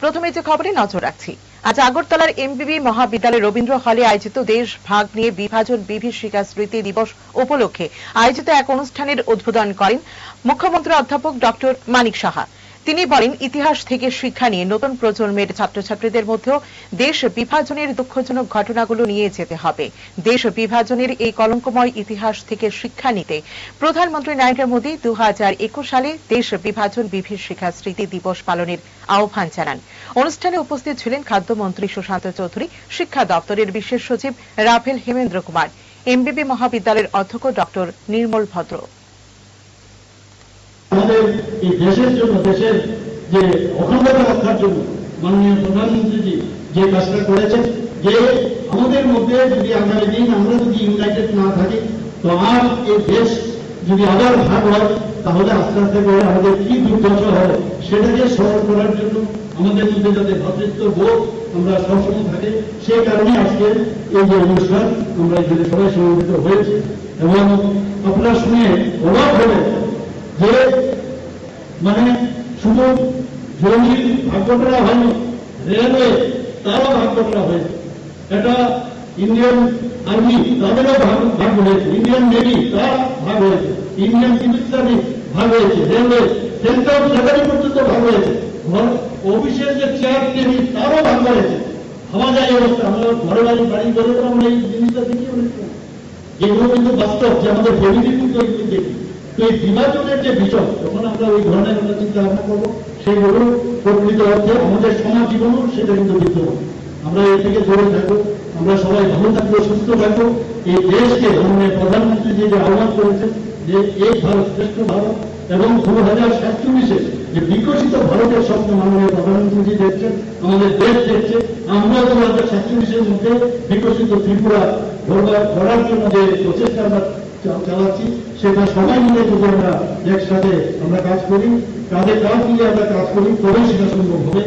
প্রথমে যে খবরে নজর রাখছি। আজ আগরতলার এমবিবি মহাবিদ্যালয় রবীন্দ্র হলে আয়োজিত দেশ ভাগ নিয়ে বিভাজন বিভীষিকা স্মৃতি দিবস উপলক্ষে আয়োজিত এক অনুষ্ঠানের উদ্বোধন করেন মুখ্যমন্ত্রী অধ্যাপক ডক্টর মানিক সাহা। তিনি বলেন, ইতিহাস থেকে শিক্ষা নিয়ে নতুন প্রজন্মের ছাত্রছাত্রীদের মধ্যেও দেশ বিভাজনের দুঃখজনক ঘটনাগুলো নিয়ে যেতে হবে। দেশ বিভাজনের এই কলঙ্কময় ইতিহাস থেকে শিক্ষা নিতে প্রধানমন্ত্রী নরেন্দ্র মোদী দু হাজার একুশ সালে দেশ বিভাজন বিভীষিকা স্মৃতি দিবস পালনের আহ্বান জানান। অনুষ্ঠানে উপস্থিত ছিলেন খাদ্যমন্ত্রী সুশান্ত চৌধুরী, শিক্ষা দপ্তরের বিশেষ সচিব রাফেল হেমেন্দ্র কুমার, এমবিবি মহাবিদ্যালয়ের অধ্যক্ষ ডক্টর নির্মল ভদ্র। আমাদের এই দেশের জন্য, দেশের যে অখণ্ডতা রক্ষার জন্য মাননীয় প্রধানমন্ত্রীজি যে কাজটা করেছেন, যে আমাদের মধ্যে যদি আগামী দিন আমরা যদি ইউনাইটেড না থাকি, তো আর এই দেশ যদি আবার ভাগ হয়, তাহলে আস্তে আস্তে করে আমাদের কি দুর্দশা হবে সেটাকে সরল করার জন্য আমাদের মধ্যে যাতে ভ্রাতৃত্ব বোধ আমরা সবসময় থাকে সেই কারণে আজকে এই যে অনুষ্ঠান আমরা এখানে সবাই সমবেত হয়েছি। এবং আপনারা শুনে অবাক হবেন যে মানে শুধু জমির ভাগ করা হয়নি, রেলওয়ে তারও ভাগ করা হয়েছে। এটা ইন্ডিয়ান আর্মি তাদেরও ভাগ ভাগ হয়েছে। ইন্ডিয়ান নেভি তার ভাগ হয়েছে। ইন্ডিয়ান সার্ভিস ভাগ হয়েছে। রেলওয়ে সেন্ট্রাল সেক্রেটারি পর্যন্ত ভাগ হয়েছে। অফিসের যে চেয়ার টেবিল তারও ভাগ হয়েছে। হওয়া যায় অবস্থা। আমরা ঘরে বাড়ি বাড়ি করে আমরা এই জিনিসটা দেখি অনেক। যেগুলো কিন্তু বাস্তব, যে আমাদের ফ্যামিলি কিন্তু এগুলো দেখি। এই বিভাজনের যে বিষয়, যখন আমরা ওই ধরনের আমরা চিন্তা ভাবনা করব সেগুলো প্রকৃত অর্থে আমাদের সমাজ জীবনও সেটা কিন্তু বিদ্যমান। আমরা এর থেকে থাকব, আমরা সবাই ভালো থাকব, সুস্থ থাকব। এই দেশকে মাননীয় প্রধানমন্ত্রী যে আহ্বান করেছেন, যে এই ভারত শ্রেষ্ঠ ভারত, এবং দু হাজার সাতচল্লিশে যে বিকশিত ভারতের স্বপ্ন মাননীয় প্রধানমন্ত্রী দেখছেন, আমাদের দেশ দেখছে, আমরা দু হাজার সাতচল্লিশের মধ্যে বিকশিত ত্রিপুরা করার জন্য যে প্রচেষ্টা আমরা চালাচ্ছি, সেটা সবাই মিলে যদি আমরা একসাথে আমরা কাজ করি কাজে কাজ মিলে আমরা কাজ করি, তবেই সেটা সম্ভব হবে।